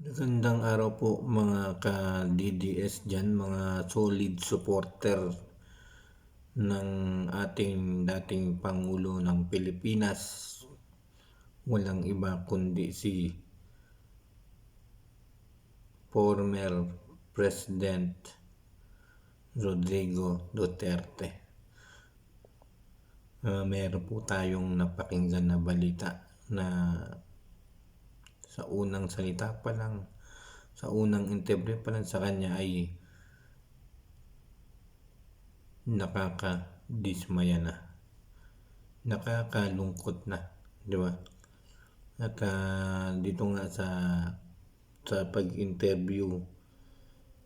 Magandang araw po mga ka-DDS dyan, mga solid supporter ng ating dating Pangulo ng Pilipinas. Walang iba kundi si former President Rodrigo Duterte. Uh, meron po tayong napakinggan na balita na sa unang salita pa lang, sa unang interview pa lang sa kanya ay nakakadismaya na. Nakakalungkot na, di ba? At uh, dito nga sa sa pag-interview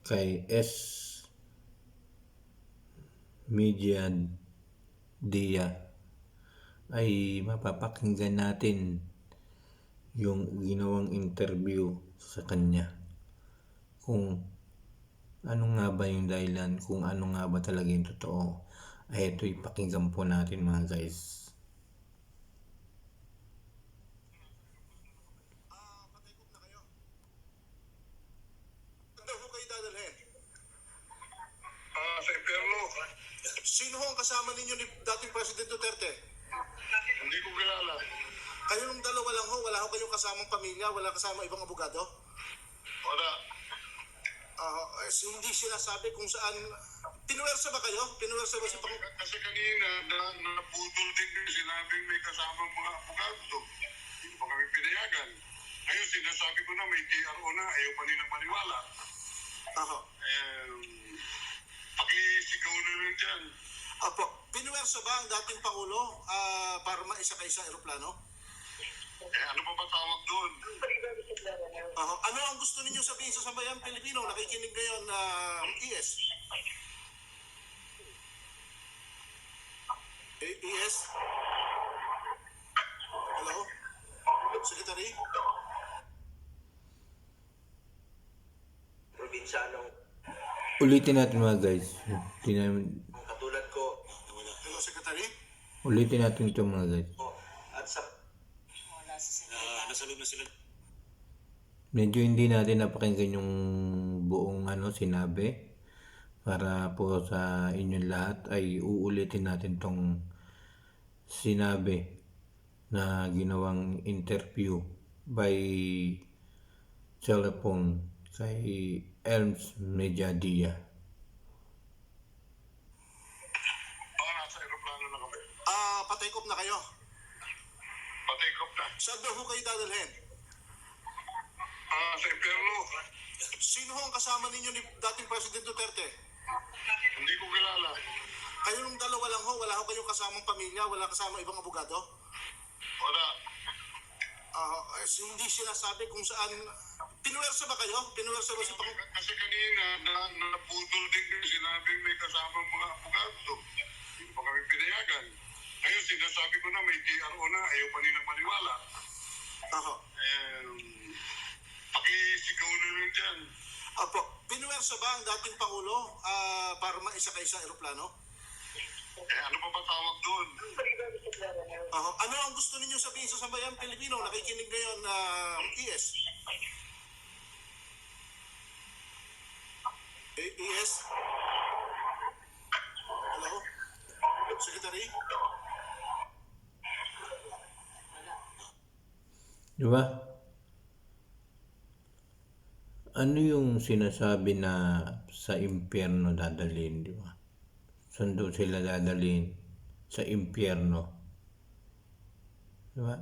kay S Media Dia ay mapapakinggan natin yung ginawang interview sa kanya kung ano nga ba yung dahilan kung ano nga ba talaga yung totoo ay ito ipakinggan po natin mga guys dadalhin? Ah. Sino ho ang kasama ninyo ni dating President Duterte? Ho, kayong kasamang pamilya, wala kasama ibang abogado? Wala. Ah, eh, hindi sinasabi kung saan... Pinuwersa ba kayo? Pinuwersa ba si Pang... Kasi kanina, na, naputol din yung sinabing may kasamang mga abogado. Hindi pa kami pinayagan. Ngayon, sinasabi ko na may TRO na, ayaw pa nilang maniwala. Aha. Eh, pakisigaw na rin dyan. Apo, pinuwersa ba ang dating Pangulo ah, para maisakay sa aeroplano? Eh, ano pa ba tawag doon? Aha. Ano ang gusto ninyo sabihin sa sambayang Pilipino? Nakikinig ngayon na ES. Eh, ES? Hello? Secretary? probinsyanong ulitin natin mga guys Tingnan- katulad ko Hello, Secretary? ulitin natin ito mga guys at sa medyo hindi natin napakinggan yung buong ano sinabi para po sa inyong lahat ay uulitin natin tong sinabi na ginawang interview by telephone kay Elms Mediadia. Baka nasa aeroplano na kami. Ah, patay na kayo. Patake off na. Saan daw ho kayo dadalhin? Ah, sa impyerno. Sino ho ang kasama ninyo ni dating President Duterte? Hindi ko kilala. Kayo nung dalawa lang ho, wala ho kayong kasamang pamilya, wala kasama ibang abogado? Wala. Ah, eh, hindi sinasabi kung saan... Pinuwersa ba kayo? Pinuwersa ba si Pang... Kasi kanina, na, naputol din yung sinabing may kasamang mga abogado. Hindi pa kami pinayagan. Ngayon, sinasabi ko na may TRO na, ayaw pa nilang maniwala. Aha. Eh, pakisigaw na rin dyan. Apo, dating Pangulo ah, para maisakay sa aeroplano? Eh, ano pa ba tawag doon? Aha. Ano ang gusto ninyo sabihin sa sambayang Pilipino? Nakikinig ngayon na ES. Eh, ES? Hello? Secretary? Di ba? Ano yung sinasabi na sa impyerno dadalhin, di ba? Saan daw sila dadalhin? Sa impyerno. Di ba?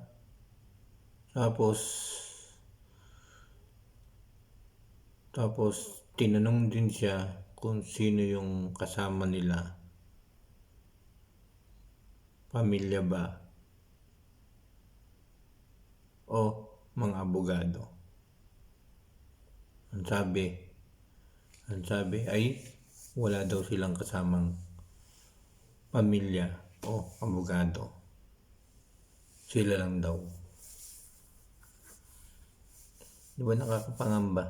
Tapos, tapos tinanong din siya kung sino yung kasama nila. Pamilya ba? O mga abogado. Ang sabi, ang sabi ay wala daw silang kasamang pamilya o abogado. Sila lang daw. Di ba nakakapangamba?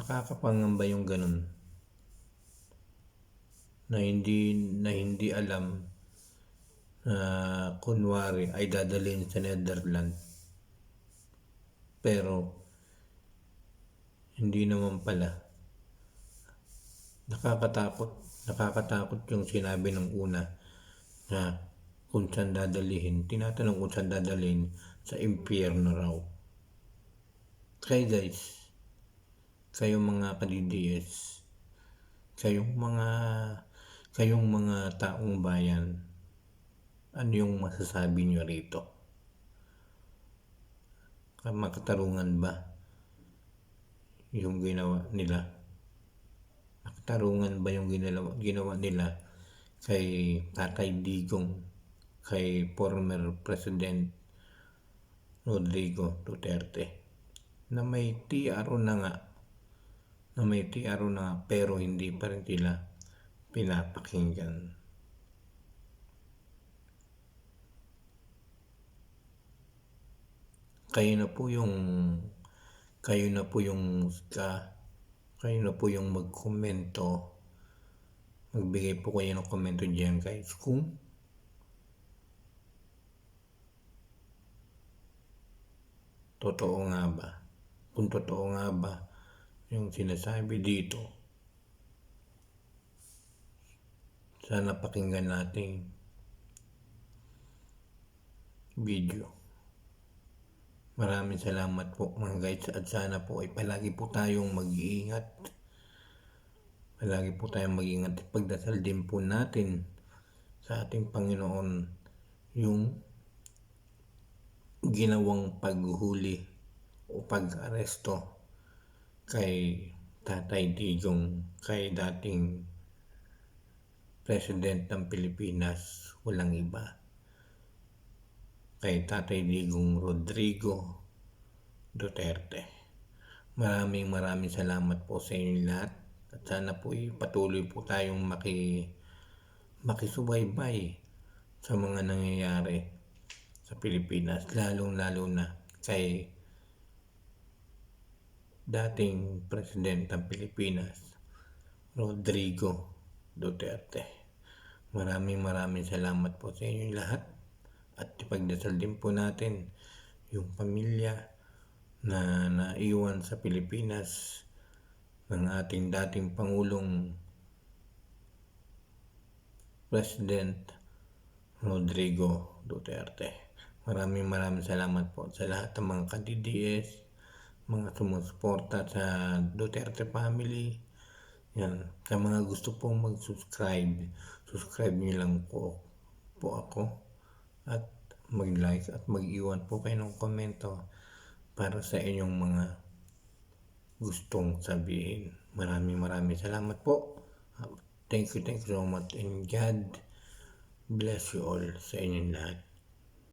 Nakakapangamba yung ganun. Na hindi, na hindi alam na kunwari ay dadalhin sa Netherlands. Pero Hindi naman pala. Nakakatakot. Nakakatakot yung sinabi ng una na kung saan dadalihin. Tinatanong kung saan dadalihin sa impyerno raw. Kaya guys, kayong mga ka-DDS, kayong mga kayong mga taong bayan, ano yung masasabi nyo rito? Makatarungan ba yung ginawa nila? Makatarungan ba yung ginawa, ginawa nila kay Tatay Digong, kay former President Rodrigo Duterte? Na may TRO na nga, na may TRO na nga, pero hindi pa rin sila pinapakinggan. kayo na po yung kayo na po yung ka, kayo na po yung magkomento. Magbigay po kayo ng komento diyan guys. Kung totoo nga ba? Kung totoo nga ba yung sinasabi dito? Sana pakinggan natin video Maraming salamat po mga guys at sana po ay palagi po tayong mag-iingat. Palagi po tayong mag-iingat. At pagdasal din po natin sa ating Panginoon yung ginawang paghuli o pag-aresto kay Tatay Digong, kay dating President ng Pilipinas, walang iba kay Tatay Digong Rodrigo Duterte. Maraming maraming salamat po sa inyo lahat at sana po patuloy po tayong maki makisubaybay sa mga nangyayari sa Pilipinas lalong lalo na kay dating President ng Pilipinas Rodrigo Duterte. Maraming maraming salamat po sa inyo lahat at ipagdasal din po natin yung pamilya na naiwan sa Pilipinas ng ating dating Pangulong President Rodrigo Duterte. Maraming maraming salamat po sa lahat ng mga ka-DDS, mga sumusuporta sa Duterte family. Yan. Sa mga gusto pong mag-subscribe, subscribe niyo lang po po ako at mag-like at mag-iwan po kayo ng komento para sa inyong mga gustong sabihin. Maraming maraming salamat po. Thank you, thank you so much and God bless you all sa inyong lahat.